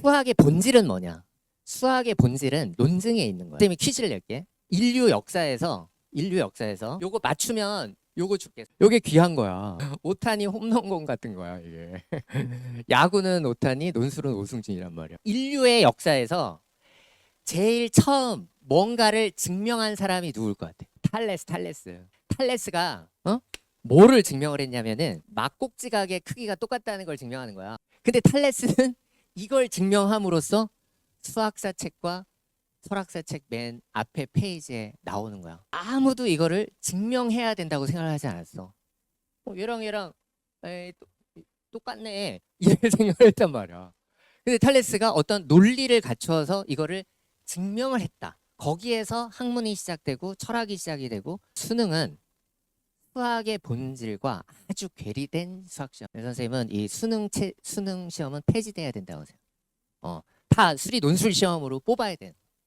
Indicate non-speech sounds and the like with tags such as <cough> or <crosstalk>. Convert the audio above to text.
수학의 본질은 뭐냐? 수학의 본질은 논증에 있는 거야. 선생님이 퀴즈를 낼게. 인류 역사에서 인류 역사에서 요거 맞추면 요거 줄게. 요게 귀한 거야. 오타니 홈런공 같은 거야 이게. <laughs> 야구는 오타니, 논술은 오승진이란 말이야. 인류의 역사에서 제일 처음 뭔가를 증명한 사람이 누굴 것 같아? 탈레스, 탈레스. 탈레스가 어? 뭐를 증명을 했냐면은 막꼭지각의 크기가 똑같다는 걸 증명하는 거야. 근데 탈레스는 이걸 증명함으로써 수학사 책과 설학사 책 맨 앞에 페이지에 나오는 거야. 아무도 이거를 증명해야 된다고 생각을 하지 않았어. 어, 얘랑 얘랑 에이, 또- 똑같네. <laughs> 이렇게 생각을 했단 말이야. 근데 탈레스가 어떤 논리를 갖추어서 이거를 증명을 했다. 거기에서 학문이 시작되고 철학이 시작이 되고 수능은 수학의 본질과 아주 괴리된 수학 시험. 네, 선생님은 이 수능 체, 수능 시험은 폐지돼야 된다고 생각. 어, 다 수리 논술 시험으로 뽑아야 돼.